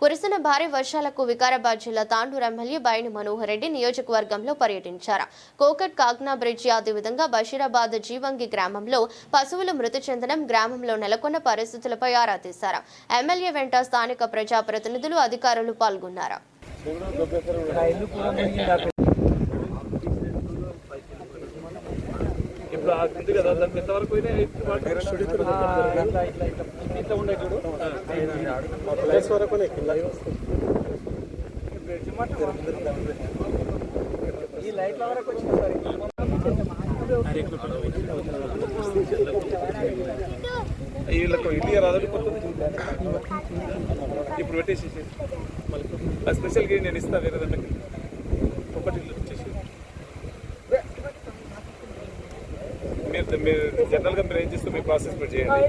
కురిసిన భారీ వర్షాలకు వికారాబాద్ జిల్లా తాండూరు ఎమ్మెల్యే బైని మనోహర్ రెడ్డి నియోజకవర్గంలో పర్యటించారు. కోకట్ కాగ్నా బ్రిడ్జి అదేవిధంగా బషీరాబాద్ జీవంగి గ్రామంలో పశువులు మృతి చెందడం గ్రామంలో నెలకొన్న పరిస్థితులపై ఆరా తీశారు. ఎమ్మెల్యే వెంట స్థానిక ప్రజాప్రతినిధులు అధికారులు పాల్గొన్నారు. ఇప్పుడు ఉంది కదా దానికి ఎంతవరకు పోయినా ఇట్లా ఉండే చూడు. ప్లేస్ వరకు ఈ లైట్ల వరకు వచ్చింది సార్. వీళ్ళకు ఇండియా రాదని కొత్తది ఇప్పుడు పెట్టేసేసి మళ్ళీ ఆ స్పెషల్గా నేను ఇస్తా వేరే దానికి ఒకటి ఇల్లు. మీరు జనరల్గా మీరు ఏం చేస్తే మీ ప్రాసెస్ మీరు చేయండి.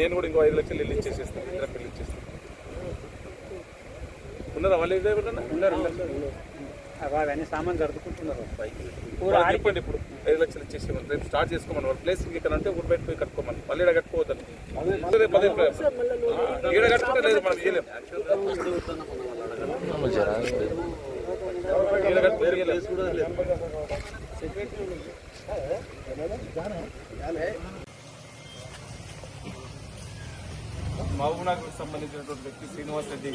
నేను కూడా ఇంకో ఐదు లక్షలు ఇల్లు ఇచ్చేసేస్తాను. ఇద్దరు పిల్లలు ఇచ్చేస్తాను ఉన్నదా వాళ్ళు ఇదే ఎవరన్నా? అవన్నీ సామాన్ సర్దుకుంటున్నారు. వాళ్ళకి చెప్పండి ఇప్పుడు. ఐదు లక్షలు ఇచ్చేసి రేపు స్టార్ట్ చేసుకోమని. వాళ్ళ ప్లేస్ ఇక్కడ అంటే ఊరు బయట పోయి కట్టుకోమని. మళ్ళీ ఇక్కడ కట్టుకోవద్దని. ఈడ కట్టుకుంటే లేదు మనం చేయలేం ఈడ కట్టుకుంటే చేయలేం. మహబూబ్నగర్కు సంబంధించినటువంటి వ్యక్తి శ్రీనివాస్ రెడ్డి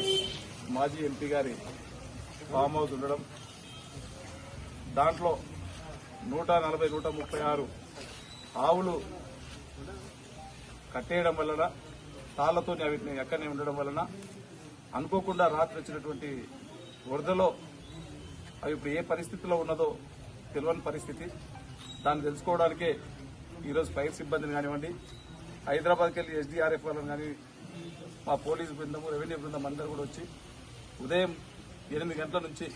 మాజీ ఎంపీ గారి ఫామ్ హౌస్ ఉండడం. దాంట్లో నూట నలభై నూట ముప్పై ఆరు ఆవులు కట్టేయడం వలన తాళ్ళతో అవి ఎక్కడనే ఉండడం వలన అనుకోకుండా రాత్రి వచ్చినటువంటి వరదలో అవి ఇప్పుడు ఏ పరిస్థితిలో ఉన్నదో తెలియని పరిస్థితి. దాన్ని తెలుసుకోవడానికే ఈరోజు ఫైర్ సిబ్బందిని కానివ్వండి హైదరాబాద్కి వెళ్ళి ఎస్డీఆర్ఎఫ్ వాళ్ళని కానీ మా పోలీస్ బృందము రెవెన్యూ బృందం అందరూ కూడా వచ్చి ఉదయం ఎనిమిది గంటల నుంచి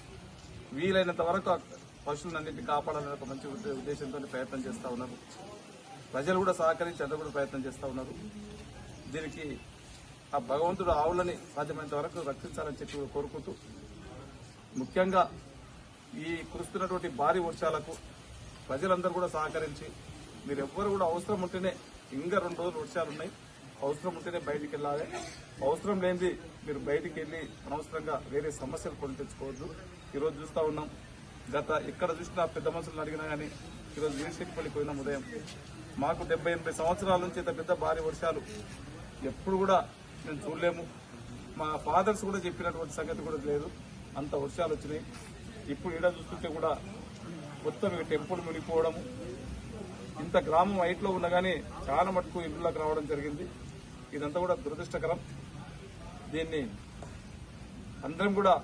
వీలైనంత వరకు పశువులన్నింటినీ కాపాడాలనే ఒక మంచి ఉద్దేశంతో ప్రయత్నం చేస్తూ ఉన్నారు. ప్రజలు కూడా సహకరించి అందరూ కూడా ప్రయత్నం చేస్తూ ఉన్నారు. దీనికి ఆ భగవంతుడు ఆవులని సాధ్యమైనంత వరకు రక్షించాలని చెప్పి కోరుకుంటూ ముఖ్యంగా ఈ కురుస్తున్నటువంటి భారీ వర్షాలకు ప్రజలందరూ కూడా సహకరించి మీరు ఎవ్వరు కూడా అవసరం ఉంటేనే ఇంకా రెండు రోజులు వర్షాలు ఉన్నాయి. అవసరం ఉంటేనే బయటికి వెళ్ళాలి. అవసరం లేనిది మీరు బయటికి వెళ్ళి అనవసరంగా వేరే సమస్యలు కొని తెచ్చుకోవద్దు. ఈరోజు చూస్తూ ఉన్నాం. గత ఇక్కడ చూసిన పెద్ద మనుషులను అడిగినా కానీ ఈరోజు వీరశెట్టిపల్లి పోయినాం ఉదయం మాకు డెబ్బై ఎనభై సంవత్సరాల నుంచి ఇంత పెద్ద భారీ వర్షాలు ఎప్పుడు కూడా మేము చూడలేము. మా ఫాదర్స్ కూడా చెప్పినటువంటి సంగతి కూడా లేదు. అంత వర్షాలు వచ్చినాయి. ఇప్పుడు ఈడ చూస్తుంటే కూడా మొత్తం ఇక టెంపుల్ మునిగిపోవడము ఇంత గ్రామం హైట్లో ఉన్నా కానీ చాలా మటుకు ఇళ్ళకి రావడం జరిగింది. ఇదంతా కూడా దురదృష్టకరం. దీన్ని అందరం కూడా